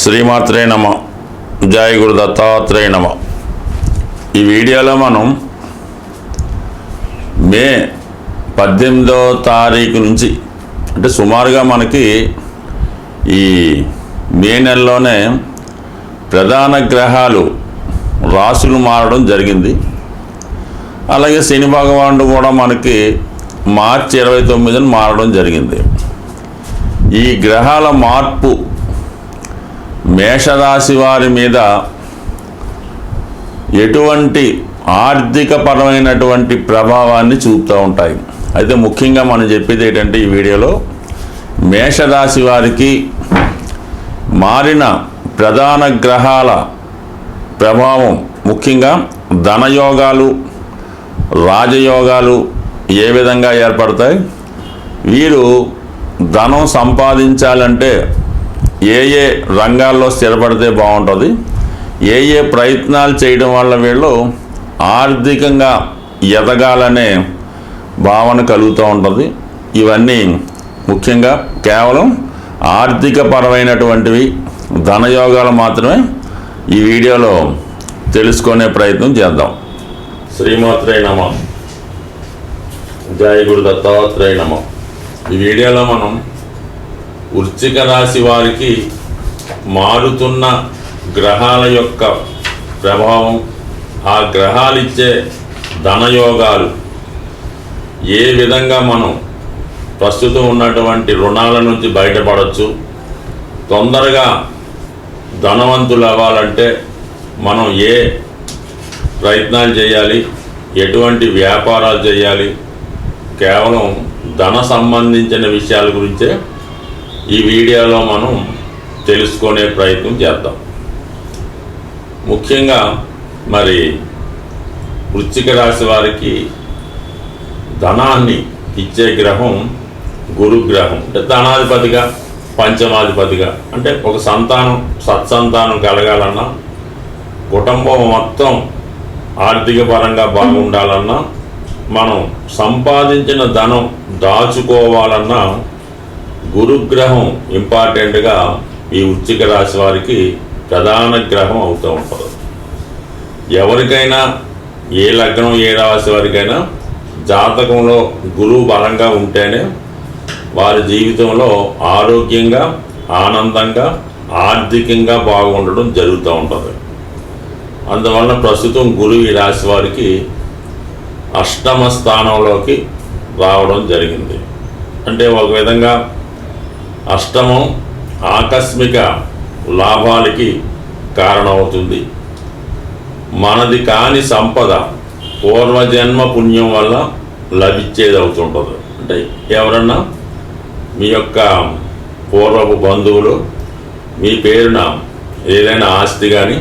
శ్రీమాత్రే నమ. జయ గురు దత్తాత్రేయ నమ. ఈ వీడియోలో మనం మే పద్దెనిమిదో తారీఖు నుంచి అంటే సుమారుగా మనకి ఈ మే నెలలోనే ప్రధాన గ్రహాలు రాశులు మారడం జరిగింది. అలాగే శని భగవానుడు కూడా మనకి మార్చి ఇరవై తొమ్మిదిని మారడం జరిగింది. ఈ గ్రహాల మార్పు మేషరాశి వారి మీద ఎటువంటి ఆర్థిక పరమైనటువంటి ప్రభావాన్ని చూపుతూ ఉంటాయి. అయితే ముఖ్యంగా మనం చెప్పేది ఏంటంటే ఈ వీడియోలో మేషరాశి వారికి మారిన ప్రధాన గ్రహాల ప్రభావం ముఖ్యంగా ధనయోగాలు రాజయోగాలు ఏ విధంగా ఏర్పడతాయి? వీరు ధనం సంపాదించాలంటే ఏ ఏ రంగాల్లో స్థిరపడితే బాగుంటుంది ఏ ఏ ప్రయత్నాలు చేయడం వల్ల వీళ్ళు ఆర్థికంగా ఎదగాలనే భావన కలుగుతూ ఉంటుంది. ఇవన్నీ ముఖ్యంగా కేవలం ఆర్థిక పరమైనటువంటివి ధనయోగాలు మాత్రమే ఈ వీడియోలో తెలుసుకునే ప్రయత్నం చేద్దాం. శ్రీమాత్రే నమ. జయ గురు దత్తాత్రేయ నమ. ఈ వీడియోలో మనం వృశ్చిక రాశి వారికి మారుతున్న గ్రహాల యొక్క ప్రభావం ఆ గ్రహాలు ఇచ్చే ధనయోగాలు ఏ విధంగా మనం ప్రస్తుతం ఉన్నటువంటి రుణాల నుంచి బయటపడవచ్చు తొందరగా ధనవంతులు అవ్వాలంటే మనం ఏ ప్రయత్నాలు చేయాలి ఎటువంటి వ్యాపారాలు చేయాలి కేవలం ధన సంబంధించిన విషయాల గురించే ఈ వీడియోలో మనం తెలుసుకునే ప్రయత్నం చేద్దాం. ముఖ్యంగా మరి వృశ్చిక రాశి వారికి ధనాన్ని ఇచ్చే గ్రహం గురుగ్రహం అంటే ధనాధిపతిగా పంచమాధిపతిగా. అంటే ఒక సంతానం సత్సంతానం కలగాలన్నా కుటుంబం మొత్తం ఆర్థిక పరంగా బాగుండాలన్నా మనం సంపాదించిన ధనం దాచుకోవాలన్నా గురుగ్రహం ఇంపార్టెంట్గా ఈ వృశ్చిక రాశి వారికి ప్రధాన గ్రహం అవుతూ ఉంటుంది. ఎవరికైనా ఏ లగ్నం ఏ రాశి వారికైనా జాతకంలో గురువు బలంగా ఉంటేనే వారి జీవితంలో ఆరోగ్యంగా ఆనందంగా ఆర్థికంగా బాగుండడం జరుగుతూ ఉంటుంది. అందువలన ప్రస్తుతం గురువు ఈ రాశి వారికి అష్టమ స్థానంలోకి రావడం జరిగింది. అంటే ఒక విధంగా అష్టమం ఆకస్మిక లాభాలకి కారణమవుతుంది. మనది కాని సంపద పూర్వజన్మ పుణ్యం వల్ల లభించేది అవుతుంటుంది అంటే ఎవరన్నా మీ యొక్క పూర్వపు బంధువులు మీ పేరున ఏదైనా ఆస్తి కానీ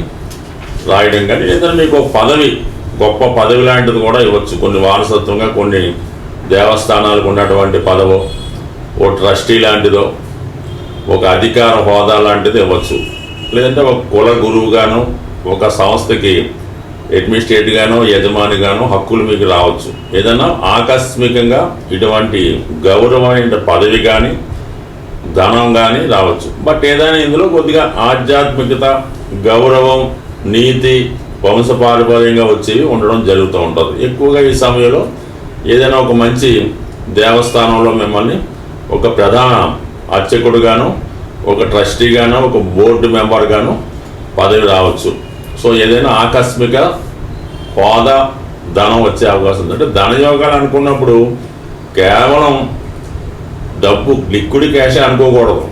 రాయడం కానీ ఏదైనా మీకు ఒక పదవి గొప్ప పదవి లాంటిది కూడా ఇవ్వచ్చు. కొన్ని వారసత్వంగా కొన్ని దేవస్థానాలకు ఉన్నటువంటి పదవో ఓ ట్రస్టీ లాంటిదో ఒక అధికార హోదా లాంటిది ఇవ్వచ్చు. లేదంటే ఒక కుల గురువుగాను ఒక సంస్థకి అడ్మినిస్ట్రేట్గానో యజమానిగానో హక్కులు మీకు రావచ్చు. ఏదైనా ఆకస్మికంగా ఇటువంటి గౌరవమైన పదవి కానీ ధనం కానీ రావచ్చు. బట్ ఏదైనా ఇందులో కొద్దిగా ఆధ్యాత్మికత గౌరవం నీతి వంశపారపర్యంగా వచ్చేవి ఉండడం జరుగుతూ ఉంటుంది. ఎక్కువగా ఈ సమయంలో ఏదైనా ఒక మంచి దేవస్థానంలో మిమ్మల్ని ఒక ప్రధాన అర్చకుడుగాను ఒక ట్రస్టీగాను ఒక బోర్డు మెంబర్గాను పదవి రావచ్చు. సో ఏదైనా ఆకస్మిక హోదా ధనం వచ్చే అవకాశం ఉంది అంటే ధనయోగాలు అనుకున్నప్పుడు కేవలం డబ్బు లిక్విడ్ క్యాషే అనుకోకూడదు.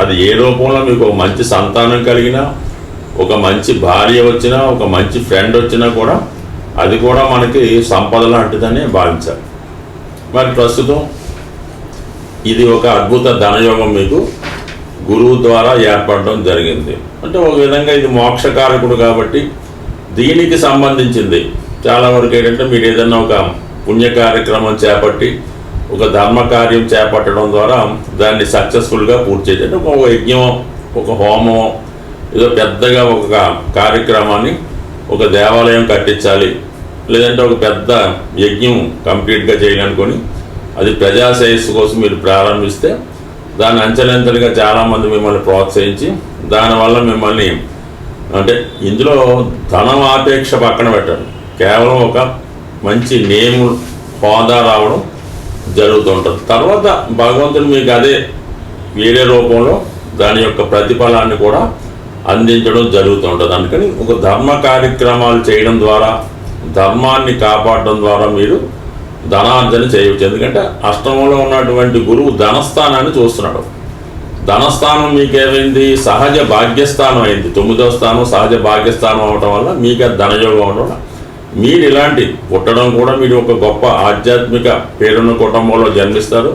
అది ఏ రూపంలో మీకు ఒక మంచి సంతానం కలిగినా ఒక మంచి భార్య వచ్చినా ఒక మంచి ఫ్రెండ్ వచ్చినా కూడా అది కూడా మనకి సంపద లాంటిదని భావించాలి. మరి ప్రస్తుతం ఇది ఒక అద్భుత ధనయోగం మీకు గురువు ద్వారా ఏర్పడడం జరిగింది. అంటే ఒక విధంగా ఇది మోక్షకారకుడు కాబట్టి దీనికి సంబంధించింది. చాలా వరకు ఏంటంటే మీరు ఏదైనా ఒక పుణ్య కార్యక్రమం చేపట్టి ఒక ధర్మ కార్యం చేపట్టడం ద్వారా దాన్ని సక్సెస్ఫుల్గా పూర్తి చేయాలి ఒక యజ్ఞం ఒక హోమం ఏదో పెద్దగా ఒక కార్యక్రమాన్ని ఒక దేవాలయం కట్టించాలి. లేదంటే ఒక పెద్ద యజ్ఞం కంప్లీట్గా చేయాలనుకొని అది ప్రజా శ్రేయస్సు కోసం మీరు ప్రారంభిస్తే దాన్ని అంచెలంచెలుగా చాలామంది మిమ్మల్ని ప్రోత్సహించి దానివల్ల మిమ్మల్ని అంటే ఇందులో ధనం ఆపేక్ష పక్కన పెట్టండి. కేవలం ఒక మంచి నేమ్ హోదా రావడం జరుగుతుంటుంది. తర్వాత భగవంతుడు మీకు అదే వేరే రూపంలో దాని యొక్క ప్రతిఫలాన్ని కూడా అందించడం జరుగుతూ ఉంటుంది అందుకని ఒక ధర్మ కార్యక్రమాలు చేయడం ద్వారా ధర్మాన్ని కాపాడడం ద్వారా మీరు ధనార్జన చేయవచ్చు. ఎందుకంటే అష్టమంలో ఉన్నటువంటి గురువు ధనస్థానాన్ని చూస్తున్నాడు. ధనస్థానం మీకు ఏమైంది సహజ భాగ్యస్థానం అయింది. తొమ్మిదో స్థానం సహజ భాగ్యస్థానం అవటం వల్ల మీకు అది ధనయోగం ఉండడం మీరు ఇలాంటి పుట్టడం కూడా మీరు ఒక గొప్ప ఆధ్యాత్మిక పేరున్న కుటుంబంలో జన్మిస్తారు.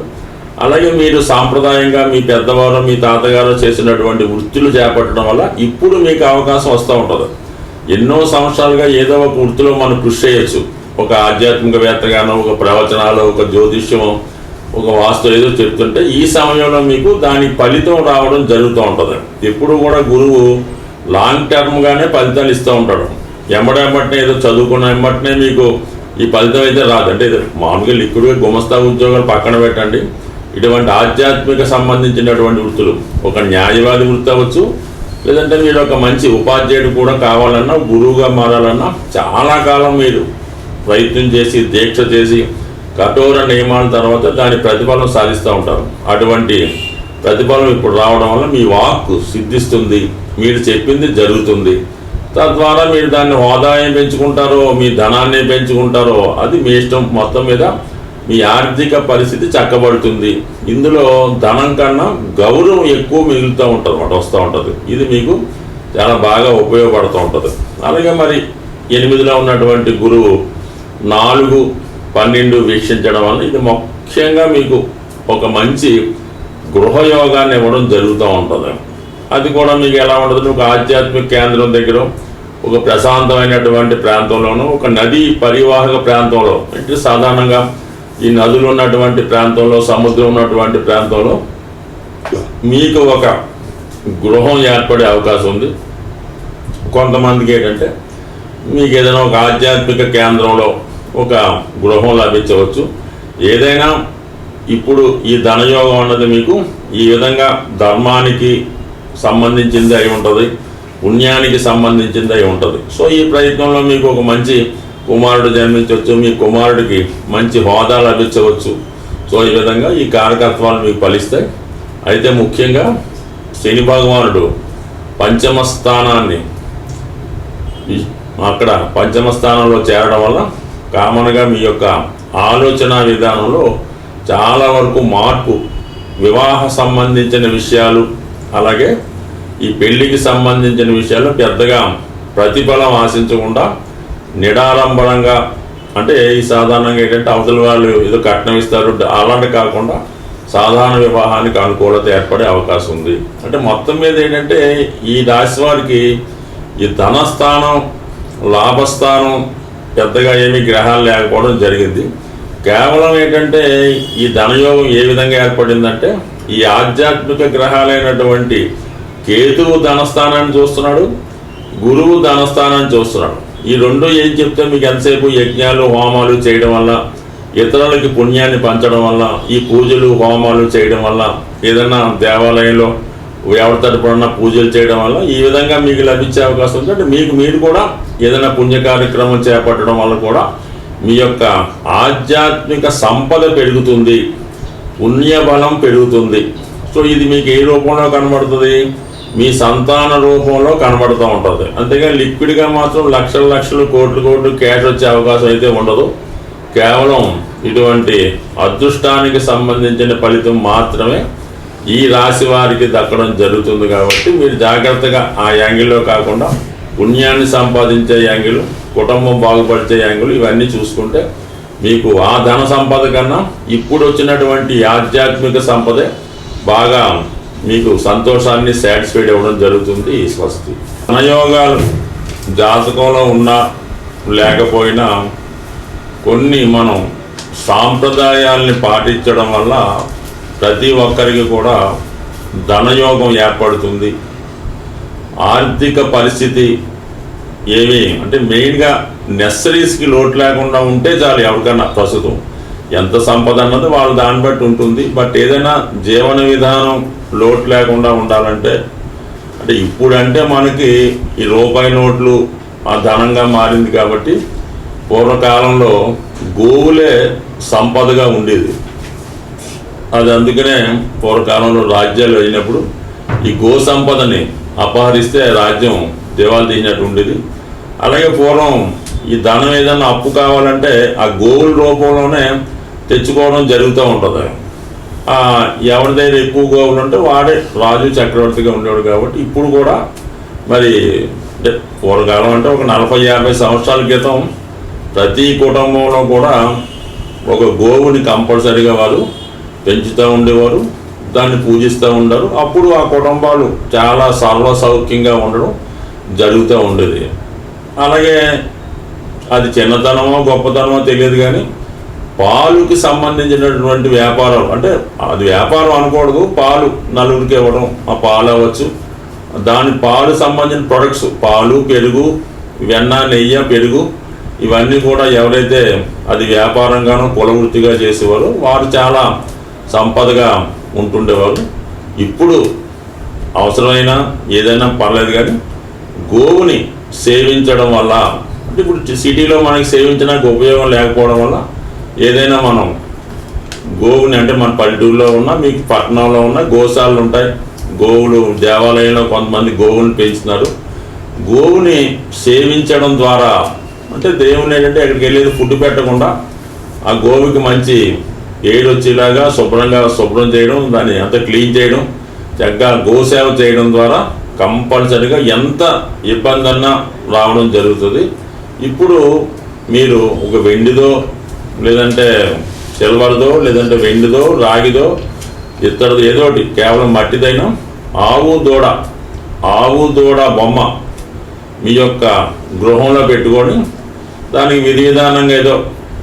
అలాగే మీరు సాంప్రదాయంగా మీ పెద్దవారు మీ తాతగారు చేసినటువంటి వృత్తులు చేపట్టడం వల్ల ఇప్పుడు మీకు అవకాశం వస్తూ ఉంటుంది. ఎన్నో సంవత్సరాలుగా ఏదో ఒక వృత్తిలో మనం కృషి చేయొచ్చు. ఒక ఆధ్యాత్మికవేత్తగానో ఒక ప్రవచనాలు ఒక జ్యోతిష్యం ఒక వాస్తు ఏదో చెప్తుంటే ఈ సమయంలో మీకు దాని ఫలితం రావడం జరుగుతూ ఉంటుంది. ఎప్పుడు కూడా గురువు లాంగ్ టర్మ్గానే ఫలితాలు ఇస్తూ ఉంటాడు. ఎమ్మడెమ్మటనే ఏదో చదువుకున్న ఎమ్మటనే మీకు ఈ ఫలితం అయితే రాదు. అంటే ఇది మామూలుగా లిక్విడ్గా గుమస్తా ఉద్యోగాలు పక్కన పెట్టండి. ఇటువంటి ఆధ్యాత్మిక సంబంధించినటువంటి వృత్తులు ఒక న్యాయవాది వృత్తి అవ్వచ్చు లేదంటే మీరు ఒక మంచి ఉపాధ్యాయుడు కూడా కావాలన్నా గురువుగా మారాలన్నా చాలా కాలం మీరు ప్రయత్నం చేసి దీక్ష చేసి కఠోర నియమాల తర్వాత దాని ప్రతిఫలం సాధిస్తూ ఉంటారు. అటువంటి ప్రతిఫలం ఇప్పుడు రావడం వల్ల మీ వాక్కు సిద్ధిస్తుంది మీరు చెప్పింది జరుగుతుంది. తద్వారా మీరు దాన్ని హోదాయం పెంచుకుంటారో మీ ధనాన్ని పెంచుకుంటారో అది మీ ఇష్టం మొత్తం మీద మీ ఆర్థిక పరిస్థితి చక్కబడుతుంది. ఇందులో ధనం కన్నా గౌరవం ఎక్కువ మిగులుతూ ఉంటుంది అన్నమాట వస్తూ ఉంటుంది. ఇది మీకు చాలా బాగా ఉపయోగపడుతూ ఉంటుంది. అలాగే మరి ఎనిమిదిలో ఉన్నటువంటి గురువు నాలుగు పన్నెండు వీక్షించడం వల్ల ఇది ముఖ్యంగా మీకు ఒక మంచి గృహయోగాన్ని ఇవ్వడం జరుగుతూ ఉంటుంది. అది కూడా మీకు ఎలా ఉంటుంది? ఒక ఆధ్యాత్మిక కేంద్రం దగ్గర ఒక ప్రశాంతమైనటువంటి ప్రాంతంలోనూ ఒక నదీ పరివాహక ప్రాంతంలో అంటే సాధారణంగా ఈ నదులు ఉన్నటువంటి ప్రాంతంలో సముద్రం ఉన్నటువంటి ప్రాంతంలో మీకు ఒక గృహం ఏర్పడే అవకాశం ఉంది. కొంతమందికి ఏంటంటే మీకు ఏదైనా ఒక ఆధ్యాత్మిక కేంద్రంలో ఒక గృహం లభించవచ్చు. ఏదైనా ఇప్పుడు ఈ ధనయోగం అన్నది మీకు ఈ విధంగా ధర్మానికి సంబంధించింది అయి ఉంటుంది పుణ్యానికి సంబంధించింది అయి ఉంటుంది. సో ఈ ప్రయత్నంలో మీకు ఒక మంచి కుమారుడు జన్మించవచ్చు మీ కుమారుడికి మంచి హోదా లభించవచ్చు. సో ఈ విధంగా ఈ కారకత్వాలు మీకు ఫలిస్తాయి. అయితే ముఖ్యంగా శని భగవానుడు పంచమ స్థానాన్ని అక్కడ పంచమ స్థానంలో చేరడం వల్ల కామన్గా మీ యొక్క ఆలోచన విధానంలో చాలా వరకు మార్పు వివాహ సంబంధించిన విషయాలు అలాగే ఈ పెళ్ళికి సంబంధించిన విషయాలు పెద్దగా ప్రతిఫలం ఆశించకుండా నిడారంభరంగా అంటే ఈ సాధారణంగా ఏంటంటే అవతల వాళ్ళు ఏదో కట్నం ఇస్తారు అలాంటి కాకుండా సాధారణ వివాహానికి అనుకూలత ఏర్పడే అవకాశం ఉంది. అంటే మొత్తం మీద ఏంటంటే ఈ రాశి వారికి ఈ ధనస్థానం లాభస్థానం పెద్దగా ఏమీ గ్రహాలు లేకపోవడం జరిగింది. కేవలం ఏంటంటే ఈ ధనయోగం ఏ విధంగా ఏర్పడిందంటే ఈ ఆధ్యాత్మిక గ్రహాలైనటువంటి కేతువు ధనస్థానాన్ని చూస్తున్నాడు గురువు ధనస్థానాన్ని చూస్తున్నాడు. ఈ రెండు ఏం చెప్తే మీకు ఎంతసేపు యజ్ఞాలు హోమాలు చేయడం వల్ల ఇతరులకి పుణ్యాన్ని పంచడం వల్ల ఈ పూజలు హోమాలు చేయడం వల్ల ఏదైనా దేవాలయంలో ఎవరి తరపున పూజలు చేయడం వల్ల ఈ విధంగా మీకు లభించే అవకాశం ఉంది అంటే మీకు మీరు కూడా ఏదైనా పుణ్య కార్యక్రమం చేపట్టడం వల్ల కూడా మీ యొక్క ఆధ్యాత్మిక సంపద పెరుగుతుంది పుణ్యబలం పెరుగుతుంది. సో ఇది మీకు ఏ రూపంలో కనబడుతుంది? మీ సంతాన రూపంలో కనబడుతూ ఉంటుంది. అంతేగాని లిక్విడ్గా మాత్రం లక్షల లక్షలు కోట్లు కోట్లు క్యాష్ వచ్చే అవకాశం అయితే ఉండదు. కేవలం ఇటువంటి అదృష్టానికి సంబంధించిన ఫలితం మాత్రమే ఈ రాశి వారికి దక్కడం జరుగుతుంది కాబట్టి మీరు జాగ్రత్తగా ఆ యాంగిల్లో కాకుండా పుణ్యాన్ని సంపాదించే యాంగిల్ కుటుంబం బాగుపరిచే యాంగిల్ ఇవన్నీ చూసుకుంటే మీకు ఆ ధన సంపద కన్నా ఇప్పుడు వచ్చినటువంటి ఆధ్యాత్మిక సంపదే బాగా మీకు సంతోషాన్ని సాటిస్ఫైడ్ అవ్వడం జరుగుతుంది ఈ స్వస్తి. ధనయోగాలు జాతకంలో ఉన్నా లేకపోయినా కొన్ని మనం సాంప్రదాయాల్ని పాటించడం వల్ల ప్రతి ఒక్కరికి కూడా ధనయోగం ఏర్పడుతుంది. ఆర్థిక పరిస్థితి ఏమి అంటే మెయిన్గా నెసరీస్కి లోటు లేకుండా ఉంటే చాలు ఎవరికన్నా ప్రస్తుతం. ఎంత సంపద అన్నది వాళ్ళు దాన్ని బట్టి ఉంటుంది. బట్ ఏదైనా జీవన విధానం లోటు లేకుండా ఉండాలంటే అంటే ఇప్పుడంటే మనకి ఈ రూపాయి నోట్లు ఆ ధనంగా మారింది కాబట్టి పూర్వకాలంలో గోవులే సంపదగా ఉండేది. అది అందుకనే పూర్వకాలంలో రాజ్యాలు అయినప్పుడు ఈ గో సంపదని అపహరిస్తే రాజ్యం దివాలు తీసినట్టు ఉండేది. అలాగే పూర్వం ఈ ధనం ఏదైనా అప్పు కావాలంటే ఆ గోవుల రూపంలోనే తెచ్చుకోవడం జరుగుతూ ఉంటుంది. ఆ, ఎవరి దగ్గర ఎక్కువ గోవులు ఉంటే వాడే రాజు చక్రవర్తిగా ఉండేవాడు కాబట్టి ఇప్పుడు కూడా మరి అంటే పూర్వకాలం అంటే ఒక నలభై యాభై సంవత్సరాల క్రితం ప్రతి కుటుంబంలో కూడా ఒక గోవుని కంపల్సరీగా వారు పెంచుతూ ఉండేవారు దాన్ని పూజిస్తూ ఉండరు. అప్పుడు ఆ కుటుంబాలు చాలా సర్వ సౌఖ్యంగా ఉండడం జరుగుతూ ఉండేది. అలాగే అది చిన్నతనమో గొప్పతనమో తెలియదు కానీ పాలుకి సంబంధించినటువంటి వ్యాపారం అంటే అది వ్యాపారం అనకూడదు పాలు నలుగురికి ఇవ్వడం ఆ పాలు అవ్వచ్చు. దాని పాలు సంబంధించిన ప్రొడక్ట్స్ పాలు పెరుగు వెన్న నెయ్యి పెరుగు ఇవన్నీ కూడా ఎవరైతే అది వ్యాపారంగానో కులవృత్తిగా చేసేవారో వారు చాలా సంపదగా ఉంటుండేవారు ఇప్పుడు అవసరమైన ఏదైనా పర్లేదు కానీ గోవుని సేవించడం వల్ల అంటే ఇప్పుడు సిటీలో మనకి సేవించడానికి ఉపయోగం లేకపోవడం వల్ల ఏదైనా మనం గోవుని అంటే మన పల్లెటూరులో ఉన్న మీకు పట్టణంలో ఉన్న గోశాలలు ఉంటాయి. గోవులు దేవాలయంలో కొంతమంది గోవుని పెంచుతున్నారు. గోవుని సేవించడం ద్వారా అంటే దేవుని ఏంటంటే ఎక్కడికి వెళ్ళేది ఫుడ్ పెట్టకుండా ఆ గోవుకి మంచి ఏడు వచ్చేలాగా శుభ్రంగా శుభ్రం చేయడం దాన్ని అంత క్లీన్ చేయడం చక్కగా గోసేవ చేయడం ద్వారా కంపల్సరిగా ఎంత ఇబ్బంది అన్నా రావడం జరుగుతుంది. ఇప్పుడు మీరు ఒక వెండిదో లేదంటే సిల్వర్దో లేదంటే వెండిదో రాగిదో ఇత్తడిదో ఏదో ఒకటి కేవలం మట్టిదైనా ఆవు దూడ ఆవు దూడ బొమ్మ మీ యొక్క గృహంలో పెట్టుకొని దానికి విధి విధానంగా ఏదో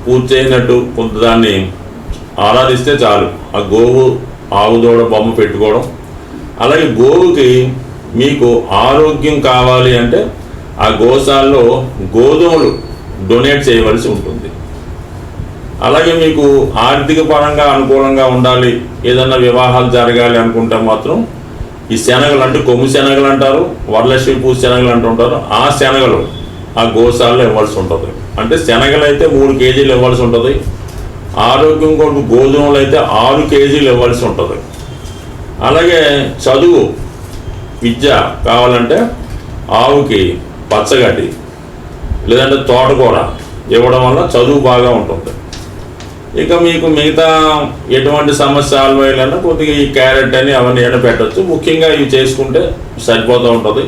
పూర్తి చేయనట్టు కొంత దాన్ని ఆరాధిస్తే చాలు. ఆ గోవు ఆవు దూడ బొమ్మ పెట్టుకోవడం. అలాగే గోవుకి మీకు ఆరోగ్యం కావాలి అంటే ఆ గోశాలలో గోధుమలు డొనేట్ చేయవలసి ఉంటుంది. అలాగే మీకు ఆర్థిక పరంగా అనుకూలంగా ఉండాలి. ఏదన్నా వివాహాలు జరగాలి అనుకుంటే మాత్రం ఈ శనగలు అంటే కొమ్ము శనగలు అంటారు వరలక్ష్మి పూజ శనగలు అంటుంటారు ఆ శనగలు ఆ గోశాలలో ఇవ్వాల్సి ఉంటుంది. అంటే శనగలు అయితే మూడు కేజీలు ఇవ్వాల్సి ఉంటుంది. ఆరోగ్యం కొరకు గోధుమలు అయితే ఆరు కేజీలు ఇవ్వాల్సి ఉంటుంది. అలాగే చదువు విద్య కావాలంటే ఆవుకి పచ్చగడ్డి లేదంటే తోటకూర ఇవ్వడం వల్ల చదువు బాగా ఉంటుంది. ఇక మీకు మిగతా ఎటువంటి సమస్య సాల్వ్ కొద్దిగా ఈ క్యారెట్ అని అవన్నీ ఏమైనా పెట్టచ్చు. ముఖ్యంగా ఇవి చేసుకుంటే సరిపోతూ ఉంటుంది.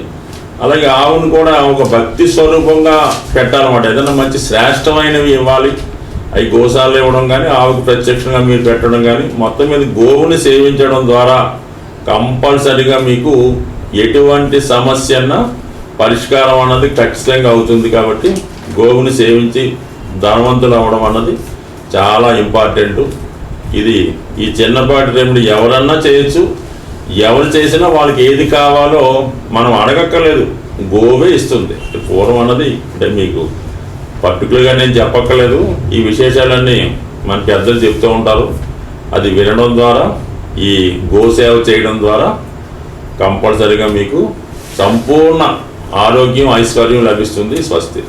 అలాగే ఆవును కూడా ఒక భక్తి స్వరూపంగా పెట్టాలన్నమాట. ఏదైనా మంచి శ్రేష్టమైనవి ఇవ్వాలి. అవి గోశాలలో ఇవ్వడం కానీ ఆవుకు ప్రత్యక్షంగా మీరు పెట్టడం కానీ మొత్తం మీద గోవుని సేవించడం ద్వారా కంపల్సరిగా మీకు ఎటువంటి సమస్య అన్నా పరిష్కారం అన్నది ఖచ్చితంగా అవుతుంది కాబట్టి గోవుని సేవించి ధనవంతులు అవ్వడం అన్నది చాలా ఇంపార్టెంట్. ఇది ఈ చిన్నపాటి రెమెడీ ఎవరన్నా చేయొచ్చు. ఎవరు చేసినా వాళ్ళకి ఏది కావాలో మనం అడగక్కర్లేదు. గోవే ఇస్తుంది. పూర్వం అన్నది అంటే మీకు పర్టికులర్గా నేను చెప్పక్కర్లేదు. ఈ విశేషాలన్నీ మన పెద్దలు చెప్తూ ఉంటారు. అది వినడం ద్వారా ఈ గోసేవ చేయడం ద్వారా కంపల్సరీగా మీకు సంపూర్ణ ఆరోగ్యం ఐశ్వర్యం లభిస్తుంది స్వస్తి.